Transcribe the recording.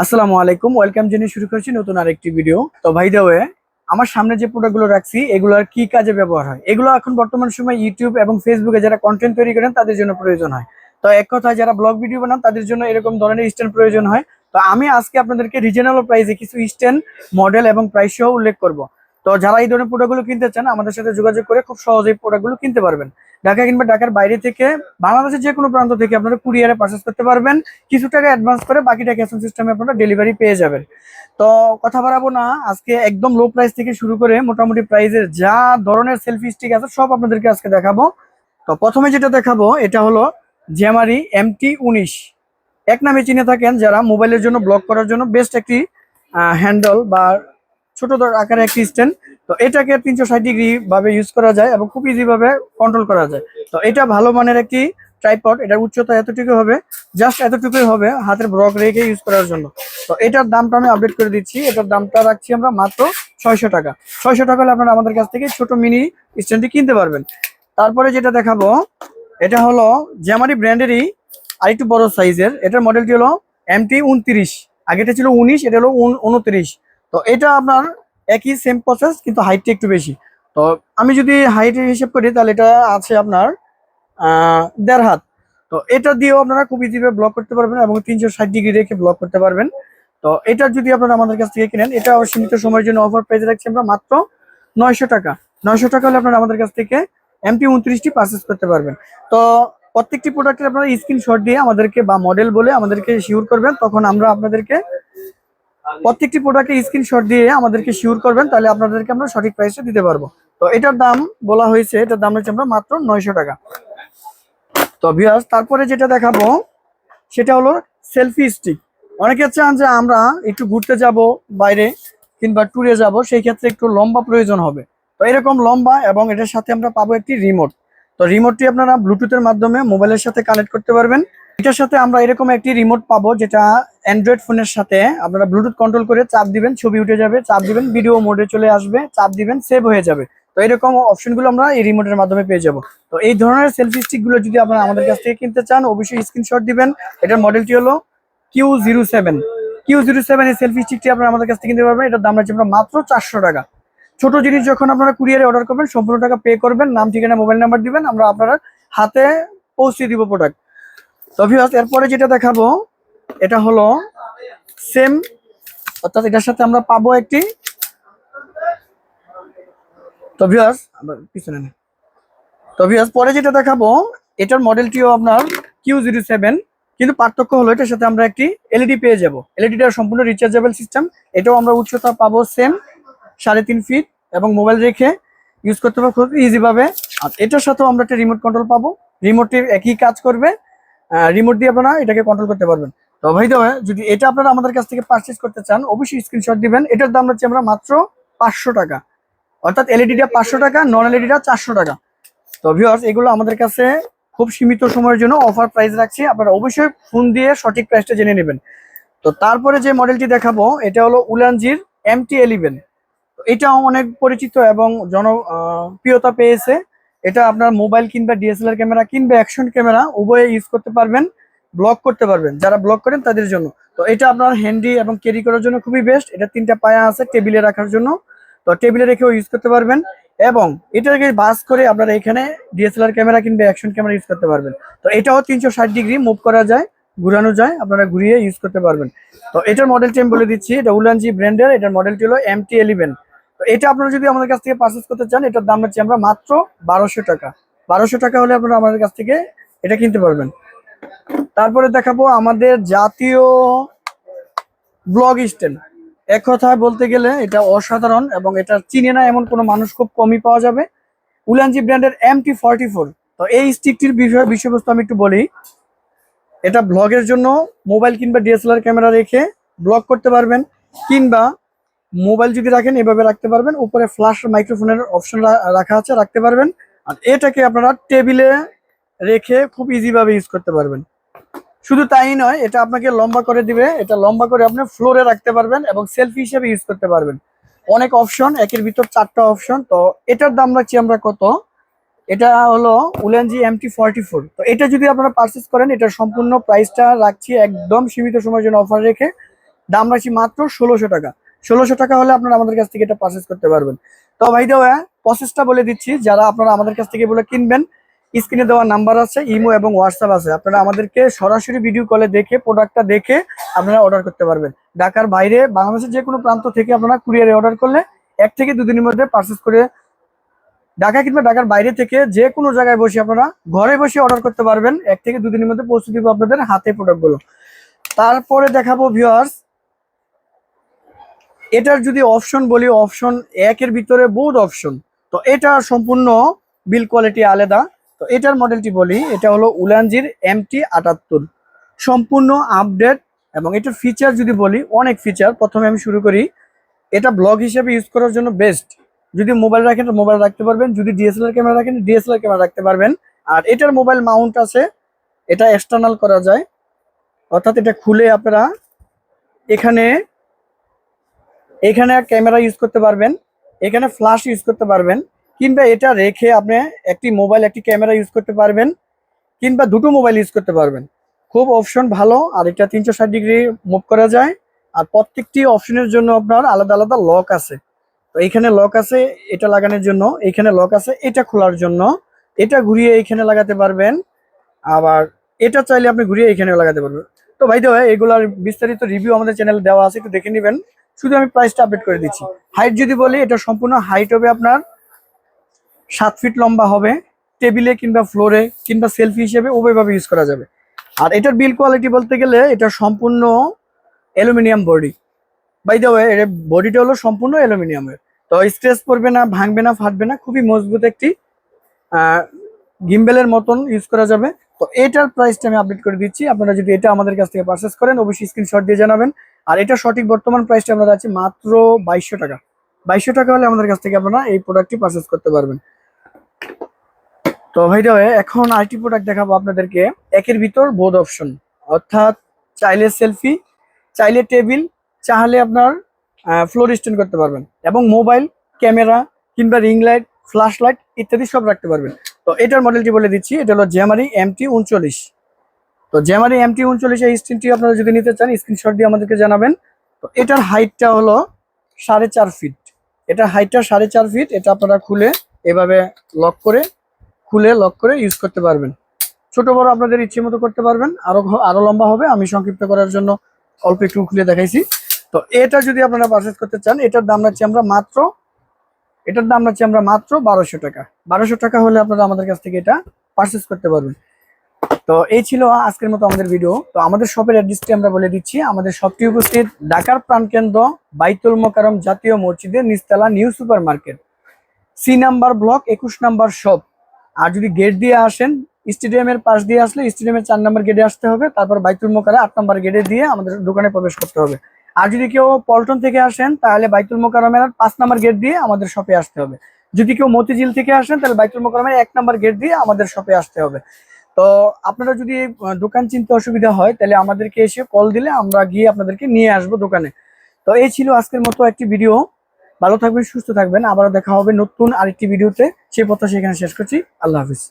আসসালামু আলাইকুম, ওয়েলকাম জেনে শুরু করছি নতুন আরেকটি ভিডিও। তো ভাই দেওয়ে আমার সামনে যে প্রোডাক্টগুলো রাখছি এগুলো আর কি কাজে ব্যবহার হয়? এগুলো এখন বর্তমান সময় ইউটিউব এবং ফেসবুকে যারা কন্টেন্ট তৈরি করেন, তাদের জন্য প্রয়োজন হয়। তো এক কথায় যারা ব্লগ ভিডিও বানান, তাদের জন্য এরকম ধরনের স্ট্যান্ড প্রয়োজন হয়। তো আমি আজকে আপনাদেরকে রিজনেবল প্রাইসে কিছু স্ট্যান্ড মডেল এবং প্রাইস সহ উল্লেখ করব। তো যারা এই ধরনের প্রোডাক্টগুলো কিনতে চান, আমাদের সাথে যোগাযোগ করে খুব সহজেই প্রোডাক্টগুলো কিনতে পারবেন। ঢাকা কিংবা ঢাকার বাইরে থেকে বাংলাদেশের যে কোনো প্রান্ত থেকে আপনারা কুরিয়ারে পারচেস করতে পারবেন। কিছু টাকা অ্যাডভান্স করে বাকিটা ক্যাশ অন সিস্টেমে আপনারা ডেলিভারি পেয়ে যাবেন। তো কথা বাড়াবো না, আজকে একদম লো প্রাইস থেকে শুরু করে মোটামুটি প্রাইসের যা ধরনের সেলফি স্টিক আছে, সব আপনাদেরকে আজকে দেখাবো। তো প্রথমে যেটা দেখাবো, এটা হলো জেমারি এমটি উনিশ। এক নামে চিনে থাকেন যারা মোবাইলের জন্য ব্লক করার জন্য বেস্ট একটি হ্যান্ডেল বা ছোট আকারে একটি স্ট্যান্ড তো এটাকে তিনশো ষাট ডিগ্রি ভাবে ইউজ করা যায় এবং খুব ইজি ভাবে কন্ট্রোল করা যায়। তো এটা ভালো মানের একটি ট্রাইপড এটার উচ্চতা এতটুকু হবে জাস্ট এতটুকুই হবে হাতের ব্রক রেখে ইউজ করার জন্য। তো এটার দামটা আমি আপডেট করে দিচ্ছি, এটার দামটা রাখছি আমরা মাত্র ছয়শো টাকা। ছয়শো টাকা হলে আপনারা আমাদের কাছ থেকে ছোট মিনি স্ট্যান্ডটি কিনতে পারবেন। তারপরে যেটা দেখাবো, এটা হলো জ্যামারি ব্র্যান্ডেরই আরেকটু বড় সাইজের এটার মডেলটি হলো এমটি উনত্রিশ আগেটা ছিল উনিশ, এটা হলো উনত্রিশ। তো এটা আপনার একই সেম প্রসেস কিন্তু হাইটটা একটু বেশি। তো আমি যদি হাইটের হিসেব করি, তাহলে এটা আছে আপনার দেড় হাত। তো এটা দিয়েও আপনারা খুব ইজিভাবে ব্লক করতে পারবেন এবং তিনশো ষাট ডিগ্রি রেখে ব্লক করতে পারবেন। তো এটা যদি আপনারা আমাদের কাছ থেকে কিনেন, এটা সীমিত সময়ের জন্য অফার প্রাইস রাখছি আমরা মাত্র নয়শো টাকা। নয়শো টাকা হলে আপনারা আমাদের কাছ থেকে এমটি উনত্রিশটি পারচেস করতে পারবেন। তো প্রত্যেকটি প্রোডাক্টের আপনারা স্ক্রিনশট দিয়ে আমাদেরকে বা মডেল বলে আমাদেরকে শিওর করবেন, তখন আমরা আপনাদেরকে প্রত্যেকটি প্রোডাক্টের স্ক্রিনশট দিয়ে আমাদেরকে শিওর করবেন, তাহলে আপনাদেরকে আমরা সঠিক প্রাইসে দিতে পারব। তো এটার দাম বলা হয়েছে, এটার দাম হচ্ছে আমরা মাত্র নয়শো টাকা। তো ভিউয়ার্স তারপরে যেটা দেখাবো, সেটা হলো সেলফি স্টিক অনেকে চান যে আমরা একটু ঘুরতে যাব বাইরে কিংবা ট্যুরে যাব, সেই ক্ষেত্রে একটু লম্বা প্রয়োজন হবে। তো এরকম লম্বা এবং এটার সাথে আমরা পাবো একটি রিমোট তো রিমোটটি আপনারা ব্লুটুথের মাধ্যমে মোবাইলের সাথে কানেক্ট করতে পারবেন। এটার সাথে আমরা এরকম একটি রিমোট পাবো, যেটা অ্যান্ড্রয়েড ফোনের সাথে। আপনারা ব্লুটুথ কন্ট্রোল করে চাপ দিবেন, ছবি উঠে যাবে, চাপ দিবেন ভিডিও মোডে চলে আসবে, চাপ দিবেন সেভ হয়ে যাবে। তো এরকম অপশনগুলো আমরা এই রিমোটের মাধ্যমে পেয়ে যাব। তো এই ধরনের সেলফি স্টিকগুলো যদি আপনারা আমাদের কাছ থেকে কিনতে চান, অবশ্যই স্ক্রিনশট দিবেন। এটার মডেলটি হলো Q zero seven Q zero seven এই সেলফি স্টিকটি আপনারা আমাদের কাছ থেকে কিনতে পারবেন। এটার দাম রাখছে আমরা মাত্র চারশো টাকা। ছোট জিনিস যখন আপনারা কুরিয়ারে অর্ডার করবেন, সম্পূর্ণ টাকা পে করবেন, নাম, ঠিকানা মোবাইল নাম্বার দিবেন, আমরা আপনারা হাতে পৌঁছে দিব প্রোডাক্ট তো এরপরে যেটা দেখাবো, এটা হলো সেম অর্থাৎ এটার সাথে আমরা পাবো একটি তো ভিউয়ার্স পিছনে নেই। তো পরে যেটা দেখাবো, এটার মডেলটিও আপনার কিউ জিরো সেভেন কিন্তু পার্থক্য হলো এটার সাথে আমরা একটি এলইডি পেয়ে যাব। এলইডিটা সম্পূর্ণ রিচার্জেবল সিস্টেম এটাও আমরা উচ্চতা পাবো সেম সাড়ে তিন ফিট এবং মোবাইল রেখে ইউজ করতে পারব খুব ইজি ভাবে। আর এটার সাথেও আমরা একটা রিমোট কন্ট্রোল পাবো। রিমোটটি একই কাজ করবে রিমোট দিয়ে আপনারা এটাকে কন্ট্রোল করতে পারবেন। তো ভাই যদি এটা আপনারা আমাদের কাছ থেকে পারচেস করতে চান, অবশ্যই স্ক্রিনশট দিবেন। এটার দাম হচ্ছে আমরা মাত্র পাঁচশো টাকা। অর্থাৎ এলইডিটা পাঁচশো টাকা নন এলইডিটা চারশো টাকা। তো ভিউয়ার্স এগুলো আমাদের কাছে খুব সীমিত সময়ের জন্য অফার প্রাইস রাখছি। আপনারা অবশ্যই ফোন দিয়ে সঠিক প্রাইসটা জেনে নেবেন। তো তারপরে যে মডেলটি দেখাবো, এটা হলো উলানজির এমটি এলিভেন এটাও অনেক পরিচিত এবং জনপ্রিয়তা পেয়েছে। এটা আপনার মোবাইল কিংবা ডিএসএলআর ক্যামেরা কিংবা অ্যাকশন ক্যামেরা, উভয়ে ইউজ করতে পারবেন ব্লক করতে পারবেন। যারা ব্লক করেন তাদের জন্য। তো এটা আপনার হ্যান্ডি এবং ক্যারি করার জন্য খুবই বেস্ট এটা তিনটা পায়া আছে টেবিলে রাখার জন্য। তো টেবিলে রেখেও ইউজ করতে পারবেন। এবং এটাকে বাস করে আপনারা এখানে ডিএসএলআর ক্যামেরা কিংবা অ্যাকশন ক্যামেরা ইউজ করতে পারবেন। তো এটাও তিনশো ষাট ডিগ্রি মুভ করা যায়, ঘুরানো যায়, আপনারা ঘুরিয়ে ইউজ করতে পারবেন। তো এটার মডেলটি আমি বলে দিচ্ছি। এটা উলানজি ব্র্যান্ডের এটার মডেলটি হলো এম টি এলিভেন তো এটা আপনারা যদি আমাদের কাছ থেকে পারচেস করতে চান, এটার দাম হচ্ছে আমরা মাত্র বারোশো টাকা। বারোশো টাকা হলে আপনারা আমাদের কাছ থেকে এটা কিনতে পারবেন। তারপরে দেখাবো আমাদের জাতীয় ব্লগ স্ট্যান্ড। এক কথায় বলতে গেলে এটা অসাধারণ এবং এটা চিনে না এমন কোনো মানুষ খুব কমই পাওয়া যাবে। উলানজি ব্র্যান্ডের এম টি ফর্টি ফোর তো এই স্টিকটির বিষয়ে বিষয়বস্তু আমি একটু বলি। এটা ব্লগের জন্য মোবাইল কিংবা ডিএসএলআর ক্যামেরা রেখে ব্লগ করতে পারবেন কিংবা মোবাইল যদি রাখেন, এভাবে রাখতে পারবেন। উপরে ফ্ল্যাশ মাইক্রোফোনের অপশন রাখা আছে, রাখতে পারবেন। আর এটাকে আপনারা টেবিলে রেখে খুব ইজি ভাবে ইউজ করতে পারবেন। শুধু তাই নয়, এটা আপনাকে লম্বা করে দিবে। এটা লম্বা করে আপনি ফ্লোরে রাখতে পারবেন এবং সেলফি হিসেবে ইউজ করতে পারবেন। অনেক অপশন একের ভিতর চারটা অপশন তো এটার দাম রাখছি আমরা কত? এটা হলো উলেনজি এমটি ফর্টি ফোর তো এটা যদি আপনারা পারচেস করেন, এটা সম্পূর্ণ প্রাইসটা রাখছি একদম সীমিত সময়ের জন্য অফার রেখে। দাম রাখছি মাত্র ষোলোশো টাকা। ষোলোশো টাকা হলে আপনারা আমাদের কাছ থেকে এটা পারচেস করতে পারবেন। তো ভাই দেওয়া প্রসেসটা বলে দিচ্ছি, যারা আপনারা আমাদের কাছ থেকে এগুলো কিনবেন স্ক্রিনে দেওয়া নাম্বার আছে ইমো এবং হোয়াটসঅ্যাপ আছে। আপনারা আমাদেরকে সরাসরি ভিডিও কলে দেখে প্রোডাক্টটা দেখে আপনারা অর্ডার করতে পারবেন। ঢাকার বাইরে, বাংলাদেশের যে কোনো প্রান্ত থেকে আপনারা কুরিয়ারে অর্ডার করলে এক থেকে দুদিনের মধ্যে পারচেস করে ঢাকা কিংবা ঢাকার বাইরে থেকে যে কোনো জায়গায় বসে আপনারা ঘরে বসে অর্ডার করতে পারবেন। এক থেকে দুদিনের মধ্যে পৌঁছে দিব আপনাদের হাতে প্রোডাক্টগুলো তারপরে দেখাবো ভিউয়ার্স এটার যদি অপশন বলি অপশন একের ভিতরে বহুত অপশন তো এটা সম্পূর্ণ বিল কোয়ালিটি আলাদা। তো এটার মডেলটি বলি, এটা হলো উলানজির এমটি আটাত্তর। সম্পূর্ণ আপডেট এবং এটার ফিচার যদি বলি, অনেক ফিচার প্রথমে আমি শুরু করি, এটা ব্লগ হিসেবে ইউজ করার জন্য বেস্ট যদি মোবাইল রাখেন মোবাইল রাখতে পারবেন। যদি ডিএসএলআর ক্যামেরা রাখেন ডিএসএলআর ক্যামেরা রাখতে পারবেন। আর এটার মোবাইল মাউন্ট আছে, এটা এক্সটার্নাল করা যায়। অর্থাৎ এটা খুলে আপনারা এখানে এখানে ক্যামেরা ইউজ করতে পারবেন, এখানে ফ্ল্যাশ ইউজ করতে পারবেন, কিংবা এটা রেখে আপনি একটি মোবাইল একটি ক্যামেরা ইউজ করতে পারবেন, কিংবা দুটো মোবাইল ইউজ করতে পারবেন। খুব অপশন ভালো, আর এটা তিনশো ষাট ডিগ্রি মুভ করা যায়, আর প্রত্যেকটি অপশনের জন্য আপনার আলাদা আলাদা লক আছে। তো এখানে লক আছে, এটা লাগানোর জন্য, এখানে লক আছে, এটা খোলার জন্য, এটা ঘুরিয়ে এখানে লাগাতে পারবেন, আবার এটা চাইলে আপনি ঘুরিয়ে এখানেও লাগাতে পারবেন। তো ভাই দেওয়া, এগুলার বিস্তারিত রিভিউ আমাদের চ্যানেলে দেওয়া আছে, একটু দেখে নেবেন। শুধু আমি প্রাইসটা আপডেট করে দিচ্ছি। হাইট যদি বলি, এটা সম্পূর্ণ হাইট হবে আপনার সাত ফিট লম্বা হবে। টেবিলে কিংবা ফ্লোরে কিংবা সেলফি হিসেবে উভয়ভাবে ইউজ করা যাবে। আর এটার বিল কোয়ালিটি বলতে গেলে এটা সম্পূর্ণ aluminium body by the way এর বডিটা হলো সম্পূর্ণ অ্যালুমিনিয়ামের তো স্ট্রেস পড়বে না, ভাঙবে না, ফাটবে না, খুবই মজবুত একটি গিম্বেলের মতন ইউজ করা যাবে। তো এটার প্রাইসটা আমি আপডেট করে দিচ্ছি। আপনারা যদি এটা আমাদের কাছ থেকে পারচেস করেন, অবশ্যই স্ক্রিনশট দিয়ে জানাবেন। আর এটা সঠিক বর্তমান প্রাইসটা আমরা যাচ্ছি মাত্র বাইশশো টাকা। বাইশশো টাকা হলে আমাদের কাছ থেকে আপনারা এই প্রোডাক্টটি পারচেস করতে পারবেন। তো ভাইটা এখন আরেকটি প্রোডাক্ট দেখাবো আপনাদেরকে। একের ভিতর বোধ অপশন অর্থাৎ চাইলে সেলফি চাইলে টেবিল চাইলে আপনার ফ্লোর স্ট্যান্ড করতে পারবেন এবং মোবাইল ক্যামেরা কিংবা রিং লাইট ফ্ল্যাশ লাইট ইত্যাদি সব রাখতে পারবেন। তো এটার মডেলটি বলে দিচ্ছি, এটা হলো জেমারি এমটি উনচল্লিশ। তো জেমারি এমটি উনচল্লিশ এই স্ক্রিনটি আপনারা যদি নিতে চান স্ক্রিনশট দিয়ে আমাদেরকে জানাবেন। তো এটার হাইটটা হলো সাড়ে চার ফিট এটার হাইটটা সাড়ে চার ফিট এটা আপনারা খুলে এভাবে লক করে, খুলে লক করে ইউজ করতে পারবেন। ছোট বড় আপনাদের ইচ্ছে মতো করতে পারবেন, আরও আরও লম্বা হবে, আমি সংক্ষিপ্ত করার জন্য অল্প একটু খুলে দেখাইছি। তো এটা যদি আপনারা পারচেস করতে চান, এটার দাম রাখছি আমরা মাত্র, এটার দাম রাখছি আমরা মাত্র বারোশো টাকা। বারোশো টাকা হলে আপনারা আমাদের কাছ থেকে এটা পারচেস করতে পারবেন। তো এই ছিল আজকের মতো আমাদের ভিডিও তো আমাদের শপের অ্যাড্রেসটি আমরা বলে দিচ্ছি। আমাদের শপটি উপস্থিত ঢাকার প্রাণকেন্দ্র বাইতুল মোকারম জাতীয় মসজিদের নিস্তালা new super market C number block একুশ নাম্বার শপ আর যদি গেট দিয়ে আসেন স্টেডিয়ামের পাশ দিয়ে আসলে স্টেডিয়ামের চার নাম্বার গেটে আসতে হবে। তারপর বাইতুল মোকারে আট নাম্বার গেটে দিয়ে আমাদের দোকানে প্রবেশ করতে হবে। আর যদি কেউ পল্টন থেকে আসেন, তাহলে বাইতুল মোকারমের পাঁচ নাম্বার গেট দিয়ে আমাদের শপে আসতে হবে। যদি কেউ মতিঝিল থেকে আসেন, তাহলে বাইতুল মোকারমের এক নাম্বার গেট দিয়ে আমাদের শপে আসতে হবে। তো আপনারা যদি দোকান চিনতে অসুবিধা হয়, তাহলে আমাদেরকে এসে কল দিলে আমরা গিয়ে আপনাদেরকে নিয়ে আসব দোকানে। তো এই ছিল আজকের মতো একটি ভিডিও ভালো থাকবেন, সুস্থ থাকবেন। আবারও দেখা হবে নতুন আরেকটি ভিডিওতে সেই কথা সেখানে শেষ করছি। আল্লাহ হাফিজ।